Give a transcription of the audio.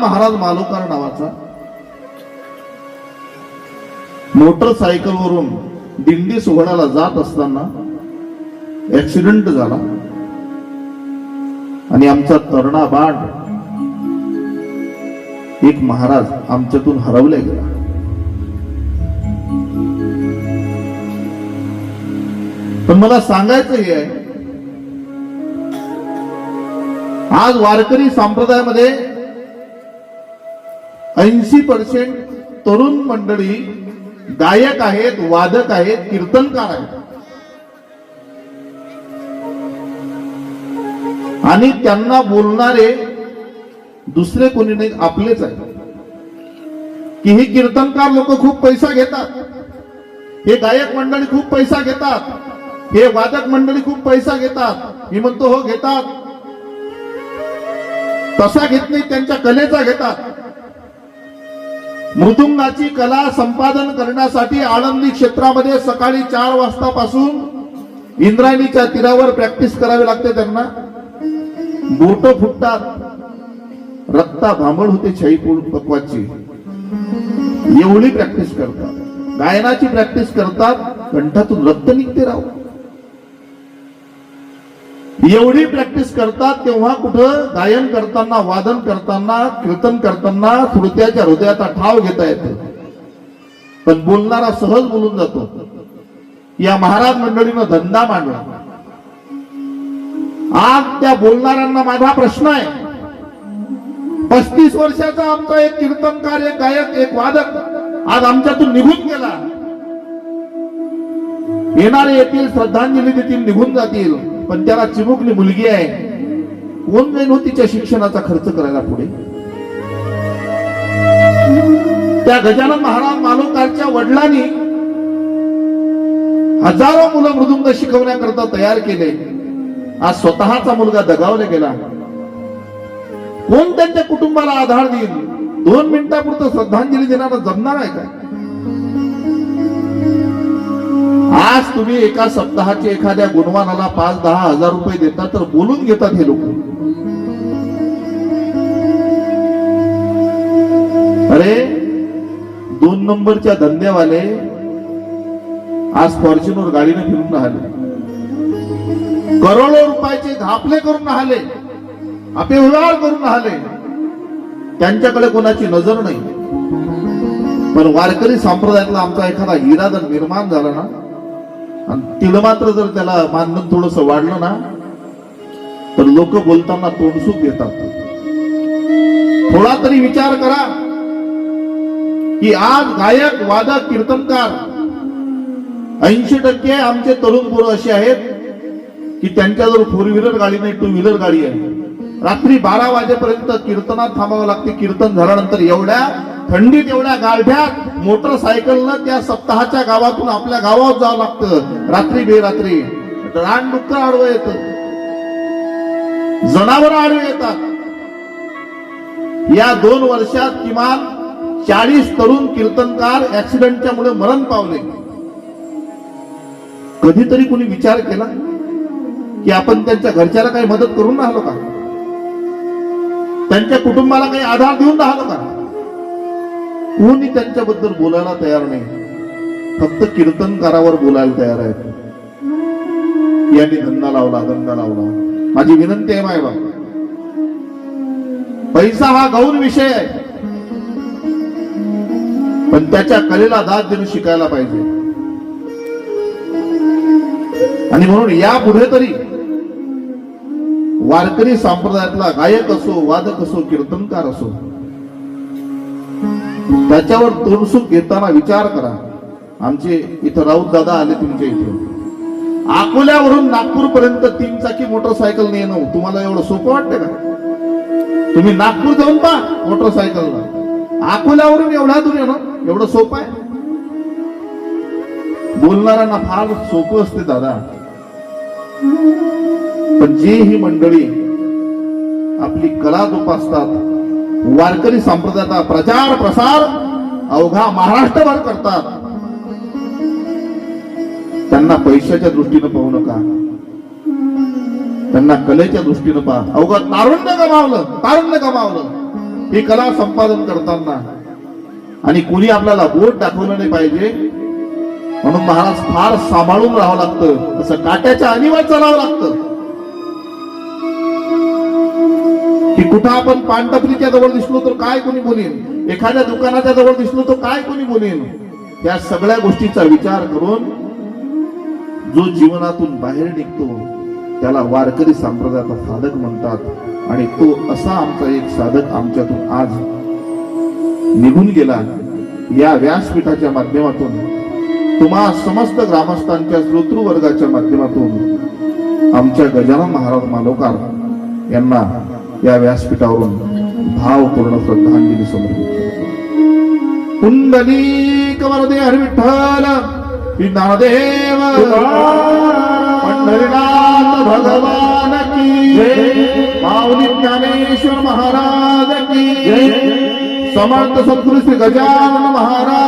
महाराज मालोकार नावाचा. मोटरसायकल वरून दिंडी सोहळ्याला जात असताना ऍक्सिडेंट झाला. आणि आमचा तरणा बाण एक महाराज आमच्यातून हरवला गेला. पण मला सांगायचं हे आहे आज वारकरी संप्रदायामध्ये ऐंशी पर्सेंट तरुण मंडळी गायक आहेत वादक आहेत कीर्तनकार आहेत. आणि त्यांना बोलणारे दुसरे कोणी नाही आपलेच आहेत. की हे कीर्तनकार लोक खूप पैसा घेतात. हे गायक मंडळी खूप पैसा घेतात. हे वादक मंडळी खूप पैसा घेतात. मी म्हणतो हो घेतात. तसा घेत नाही त्यांच्या कलेचा घेतात. मृदुंगाची कला संपादन करण्यासाठी आळंदी क्षेत्रामध्ये सकाळी चार वाजतापासून इंद्रायणीच्या तीरावर प्रॅक्टिस करावी लागते त्यांना. बोट फुटतात. रक्ता भांबळ होते छाई पकवाची. एवढी प्रॅक्टिस करतात. गायनाची प्रॅक्टिस करतात. कंठातून रक्त निघते राहू एवढी प्रॅक्टिस करतात तेव्हा कुठं गायन करताना वादन करताना कीर्तन करताना श्रोत्याच्या हृदयाचा ठाव घेता येतो. पण बोलणारा सहज बोलून जातो. या महाराज मंडळीनं धंदा मांडला. आज त्या बोलणाऱ्यांना माझा प्रश्न आहे. पस्तीस वर्षाचा आमचा एक कीर्तनकार एक गायक एक वादक आज आमच्यातून निघून गेला. येणारे येतील श्रद्धांजली देतील निघून जातील. पण त्याला चिमुकली मुलगी आहे. कोण जाईल तिच्या शिक्षणाचा खर्च करायला पुढे? त्या गजानन महाराज मालोकारच्या वडिलांनी हजारो मुलं मृदुंग शिकवण्याकरता तयार केले. आज स्वतःचा मुलगा दगावला गेला. कोण त्यांच्या कुटुंबाला आधार देईल? दोन मिनिटापुरतं श्रद्धांजली देणारा जमणार आहे काय? आज तुम्ही एका सप्ताहाचे एखाद्या गुणवानाला पाच दहा हजार रुपये देता तर बोलून घेतात हे लोक. अरे दोन नंबरच्या धंद्यावाले आज फॉर्च्युनर गाडीने फिरून राहिले. करोडो रुपयाचे घापले करून राहिले. आपले व्यवहार करून राहिले. त्यांच्याकडे कोणाची नजर नाही. पण वारकरी संप्रदायातला आमचा एखादा इरादन निर्माण झाला ना आणि मात्र जर त्याला मानधन थोडस वाढलं ना तर लोक बोलताना तोंडसूक घेतात. थोडा तरी विचार करा. की आज गायक वादक कीर्तनकार ऐंशी टक्के आमचे तरुण पोरं असे आहेत की त्यांच्याजवळ फोर व्हीलर गाडी नाही टू व्हीलर गाडी आहे. रात्री बारा वाजेपर्यंत कीर्तनात थांबावं लागते. कीर्तन झाल्यानंतर एवढ्या थंडीत एवढ्या गारभ्यात मोटरसायकलनं त्या सप्ताहाच्या गावातून आपल्या गावात जावं लागतं. रात्री बेरात्री. रान डुक्कर आडवं येत. जनावर आडवे येतात. या दोन वर्षात किमान चाळीस तरुण कीर्तनकार ऍक्सिडेंटच्या मुळे मरण पावले. कधीतरी कोणी विचार केला की आपण त्यांच्या घरच्याला काही मदत करून राहिलो का? त्यांच्या कुटुंबाला काही आधार देऊन राहिलो का? कोणी त्यांच्याबद्दल बोलायला तयार नाही. फक्त कीर्तनकारावर बोलायला तयार आहेत. यांनी धंदा लावला धंदा लावला. माझी विनंती आहे मायबा पैसा हा गौण विषय आहे. पण त्याच्या कलेला दाद देऊन शिकायला पाहिजे. आणि म्हणून या पुढे तरी वारकरी संप्रदायातला गायक असो वादक असो कीर्तनकार असो त्याच्यावर तोडसूक घेताना विचार करा. आमचे इथं राऊत दादा आले तुमच्या इथे. अकोल्यावरून नागपूरपर्यंत तीन चाकी मोटरसायकल नेणं तुम्हाला एवढं सोपं वाटतं का? तुम्ही नागपूर जाऊन पा मोटरसायकलला अकोल्यावरून एवढा दूर येणं एवढं सोपं आहे? बोलणाऱ्यांना फार सोपं असते दादा. पण जी ही मंडळी आपली कला जोपासतात वारकरी संप्रदायाचा प्रचार प्रसार अवघा महाराष्ट्रभर करतात. त्यांना पैशाच्या दृष्टीनं पाहू नका. त्यांना कलेच्या दृष्टीनं पहा. अवघं तारुण्य गमावलं तारुण्य गमावलं. ही कला संपादन करताना. आणि कुणी आपल्याला बोट दाखवलं नाही पाहिजे म्हणून महाराज फार सांभाळून राहावं लागतं. असं काट्याच्या अनिवार्य चालावं लागतं. की कुठं आपण पानटपरीच्या जवळ दिसलो तर काय कोणी बोलेन? एखाद्या दुकानाच्या जवळ दिसलो तर काय कोणी बोलेन? या सगळ्या गोष्टीचा विचार करून जो जीवनातून बाहेर निघतो त्याला वारकरी संप्रदायाचा साधक म्हणतात आणि तो असा आमचा एक साधक आमच्यातून आज निघून गेला या व्यासपीठाच्या माध्यमातून. तुम्हा समस्त ग्रामस्थांच्या श्रोतृवर्गाच्या माध्यमातून आमच्या गजानन महाराज मालोकार यांना या व्यासपीठावरून भावपूर्ण श्रद्धांजली समर्पित पुंडलिक कुंडली कमरदे हरिविठ्ठल श्री ज्ञानदेव पंढरीनाथ भगवान की माऊली ज्ञानेश्वर महाराज की समर्थ सद्गुरु श्री गजानन महाराज